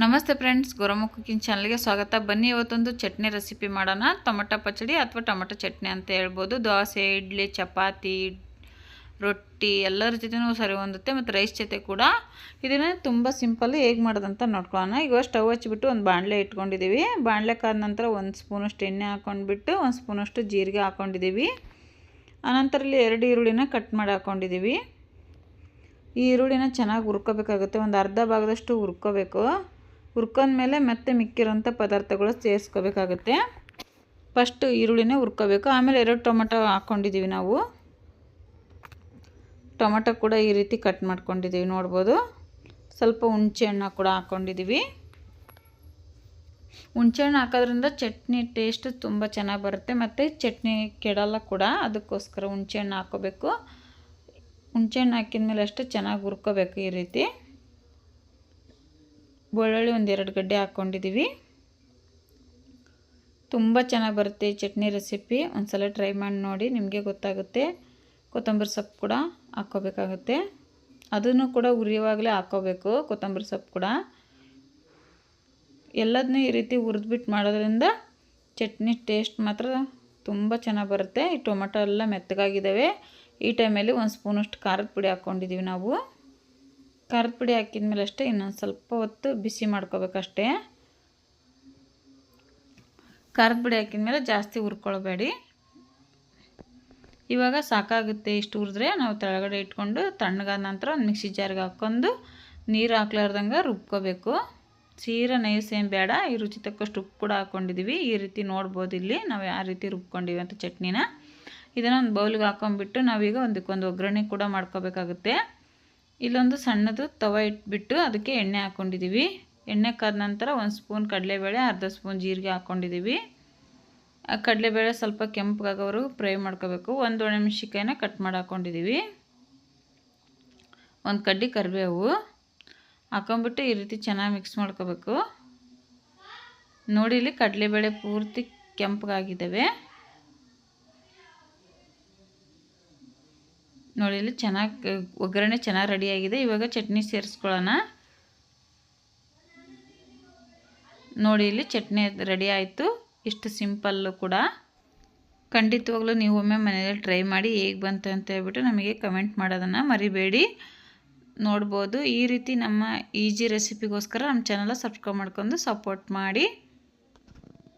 ನಮಸ್ತೆ friends ಗುರುಮುಖ cooking ಚಾನಲ್ಗೆ ಸ್ವಾಗತ. ಬನ್ನಿ, ಇವತ್ತೊಂದು ಚಟ್ನಿ ರೆಸಿಪಿ ಮಾಡೋಣ. ಟೊಮಟೊ ಪಚಡಿ ಅಥವಾ ಟೊಮಟೊ ಚಟ್ನಿ ಅಂತ ಹೇಳ್ಬೋದು. ದೋಸೆ, ಇಡ್ಲಿ, ಚಪಾತಿ, ರೊಟ್ಟಿ, ಎಲ್ಲರ ಜೊತೆನೂ ಸರಿ ಹೊಂದುತ್ತೆ ಮತ್ತು ರೈಸ್ ಜೊತೆ ಕೂಡ. ಇದನ್ನು ತುಂಬ ಸಿಂಪಲ್ ಹೇಗೆ ಮಾಡೋದಂತ ನೋಡ್ಕೊಳ್ಳೋಣ. ಈಗ ಸ್ಟವ್ ಹಚ್ಚಿಬಿಟ್ಟು ಒಂದು ಬಾಣಲೆ ಇಟ್ಕೊಂಡಿದ್ದೀವಿ. ಬಾಣಲೆ ಕಾದ ನಂತರ ಒಂದು ಸ್ಪೂನಷ್ಟು ಎಣ್ಣೆ ಹಾಕ್ಕೊಂಡ್ಬಿಟ್ಟು ಒಂದು ಸ್ಪೂನಷ್ಟು ಜೀರಿಗೆ ಹಾಕ್ಕೊಂಡಿದ್ದೀವಿ. ಆನಂತರ ಇಲ್ಲಿ ಎರಡು ಈರುಳ್ಳಿನ ಕಟ್ ಮಾಡಿ ಹಾಕ್ಕೊಂಡಿದ್ದೀವಿ. ಈ ಈರುಳ್ಳಿನ ಚೆನ್ನಾಗಿ ಹುರ್ಕೋಬೇಕಾಗುತ್ತೆ. ಒಂದು ಅರ್ಧ ಭಾಗದಷ್ಟು ಹುರ್ಕೋಬೇಕು. ಹುರ್ಕೊಂಡ್ಮೇಲೆ ಮತ್ತೆ ಮಿಕ್ಕಿರೋಂಥ ಪದಾರ್ಥಗಳು ಸೇರಿಸ್ಕೋಬೇಕಾಗುತ್ತೆ. ಫಸ್ಟು ಈರುಳ್ಳಿನೇ ಹುರ್ಕೋಬೇಕು. ಆಮೇಲೆ ಎರಡು ಟೊಮೊಟೊ ಹಾಕ್ಕೊಂಡಿದ್ದೀವಿ ನಾವು. ಟೊಮೆಟೊ ಕೂಡ ಈ ರೀತಿ ಕಟ್ ಮಾಡ್ಕೊಂಡಿದ್ದೀವಿ, ನೋಡ್ಬೋದು. ಸ್ವಲ್ಪ ಹುಣಸೆ ಹಣ್ಣು ಕೂಡ ಹಾಕ್ಕೊಂಡಿದ್ದೀವಿ ಹುಣಸೆಹಣ್ಣು ಹಾಕೋದ್ರಿಂದ ಚಟ್ನಿ ಟೇಸ್ಟ್ ತುಂಬ ಚೆನ್ನಾಗಿ ಬರುತ್ತೆ. ಮತ್ತು ಚಟ್ನಿ ಕೆಡಲ್ಲ ಕೂಡ, ಅದಕ್ಕೋಸ್ಕರ ಹುಣಸೆ ಹಣ್ಣು ಹಾಕ್ಕೋಬೇಕು ಹುಣಸೆ ಹಣ್ಣು ಹಾಕಿದ ಮೇಲೆ ಅಷ್ಟೇ ಚೆನ್ನಾಗಿ ಹುರ್ಕೋಬೇಕು ಈ ರೀತಿ. ಬೆಳ್ಳುಳ್ಳಿ ಒಂದೆರಡು ಗಡ್ಡೆ ಹಾಕ್ಕೊಂಡಿದ್ದೀವಿ. ತುಂಬ ಚೆನ್ನಾಗಿ ಬರುತ್ತೆ ಚಟ್ನಿ ರೆಸಿಪಿ. ಒಂದ್ಸಲ ಟ್ರೈ ಮಾಡಿ ನೋಡಿ, ನಿಮಗೆ ಗೊತ್ತಾಗುತ್ತೆ. ಕೊತ್ತಂಬರಿ ಸೊಪ್ಪು ಕೂಡ ಹಾಕ್ಕೋಬೇಕಾಗುತ್ತೆ. ಅದನ್ನು ಕೂಡ ಉರಿಯುವಾಗಲೇ ಹಾಕ್ಕೋಬೇಕು ಕೊತ್ತಂಬರಿ ಸೊಪ್ಪು ಕೂಡ. ಎಲ್ಲದನ್ನೂ ಈ ರೀತಿ ಹುರಿದ್ಬಿಟ್ಟು ಮಾಡೋದ್ರಿಂದ ಚಟ್ನಿ ಟೇಸ್ಟ್ ಮಾತ್ರ ತುಂಬ ಚೆನ್ನಾಗಿ ಬರುತ್ತೆ. ಈ ಟೊಮೆಟೊ ಎಲ್ಲ ಮೆತ್ತಗಾಗಿದ್ದಾವೆ. ಈ ಟೈಮಲ್ಲಿ ಒಂದು ಸ್ಪೂನಷ್ಟು ಖಾರದ ಪುಡಿ ಹಾಕ್ಕೊಂಡಿದ್ದೀವಿ ನಾವು. ಖಾರದ ಪುಡಿ ಹಾಕಿದ ಮೇಲೆ ಅಷ್ಟೇ ಇನ್ನೊಂದು ಸ್ವಲ್ಪ ಹೊತ್ತು ಬಿಸಿ ಮಾಡ್ಕೋಬೇಕಷ್ಟೇ. ಖಾರದ ಪುಡಿ ಹಾಕಿದ ಮೇಲೆ ಜಾಸ್ತಿ ಹುರ್ಕೊಳ್ಬೇಡಿ. ಇವಾಗ ಸಾಕಾಗುತ್ತೆ ಇಷ್ಟು ಹುರಿದ್ರೆ ನಾವು ತೆಳಗಡೆ ಇಟ್ಕೊಂಡು ತಣ್ಣಗಾದ ನಂತರ ಒಂದು ಮಿಕ್ಸಿ ಜಾರಿಗೆ ಹಾಕ್ಕೊಂಡು ನೀರು ಹಾಕ್ಲಾರ್ದಂಗೆ ರುಬ್ಕೋಬೇಕು. ಸೀರೆ ನೈಸ್ ಏನು ಬೇಡ, ಈ ರುಚಿ ತಕ್ಕಷ್ಟು ಉಪ್ಪು ಕೂಡ ಹಾಕ್ಕೊಂಡಿದ್ದೀವಿ ಈ ರೀತಿ ನೋಡ್ಬೋದು ಇಲ್ಲಿ ನಾವು ಯಾವ ರೀತಿ ರುಬ್ಕೊಂಡಿವಿ ಅಂತ ಚಟ್ನಿನ. ಇದನ್ನು ಒಂದು ಬೌಲ್ಗೆ ಹಾಕೊಂಡ್ಬಿಟ್ಟು ನಾವೀಗ ಒಂದಕ್ಕೊಂದು ಒಗ್ಗರಣೆ ಕೂಡ ಮಾಡ್ಕೋಬೇಕಾಗುತ್ತೆ. ಇಲ್ಲೊಂದು ಸಣ್ಣದು ತವ ಇಟ್ಬಿಟ್ಟು ಅದಕ್ಕೆ ಎಣ್ಣೆ ಹಾಕ್ಕೊಂಡಿದ್ದೀವಿ ಎಣ್ಣೆ ಕಾದ ನಂತರ ಒಂದು ಸ್ಪೂನ್ ಕಡಲೆಬೇಳೆ, ಅರ್ಧ ಸ್ಪೂನ್ ಜೀರಿಗೆ ಹಾಕ್ಕೊಂಡಿದ್ದೀವಿ ಆ ಕಡಲೆಬೇಳೆ ಸ್ವಲ್ಪ ಕೆಂಪಗಾಗೋವರೆಗೂ ಫ್ರೈ ಮಾಡ್ಕೋಬೇಕು. ಒಂದು ಒಣಮೆಣ್ಸಿಕಾಯಿನ ಕಟ್ ಮಾಡಿ ಹಾಕ್ಕೊಂಡಿದ್ದೀವಿ ಒಂದು ಕಡ್ಡಿ ಕರಿಬೇವು ಹಾಕೊಂಬಿಟ್ಟು ಈ ರೀತಿ ಚೆನ್ನಾಗಿ ಮಿಕ್ಸ್ ಮಾಡ್ಕೋಬೇಕು. ನೋಡಿ ಇಲ್ಲಿ ಕಡಲೆಬೇಳೆ ಪೂರ್ತಿ ಕೆಂಪಗಾಗಿದ್ದಾವೆ. ನೋಡಿ, ಇಲ್ಲಿ ಚೆನ್ನಾಗಿ ಒಗ್ಗರಣೆ ಚೆನ್ನಾಗಿ ರೆಡಿಯಾಗಿದೆ ಇವಾಗ ಚಟ್ನಿ ಸೇರಿಸ್ಕೊಳ್ಳೋಣ. ನೋಡಿ, ಇಲ್ಲಿ ಚಟ್ನಿ ರೆಡಿ ಆಯಿತು. ಇಷ್ಟು ಸಿಂಪಲ್ಲು ಕೂಡ. ಖಂಡಿತವಾಗ್ಲೂ ನೀವು ಒಮ್ಮೆ ಮನೆಯಲ್ಲಿ ಟ್ರೈ ಮಾಡಿ ಹೇಗೆ ಬಂತು ಅಂತ ಹೇಳ್ಬಿಟ್ಟು ನಮಗೆ ಕಮೆಂಟ್ ಮಾಡೋದನ್ನು ಮರಿಬೇಡಿ. ನೋಡ್ಬೋದು ಈ ರೀತಿ ನಮ್ಮ ಈಜಿ ರೆಸಿಪಿಗೋಸ್ಕರ ನಮ್ಮ ಚಾನಲ್ ಸಬ್ಸ್ಕ್ರೈಬ್ ಮಾಡ್ಕೊಂಡು ಸಪೋರ್ಟ್ ಮಾಡಿ.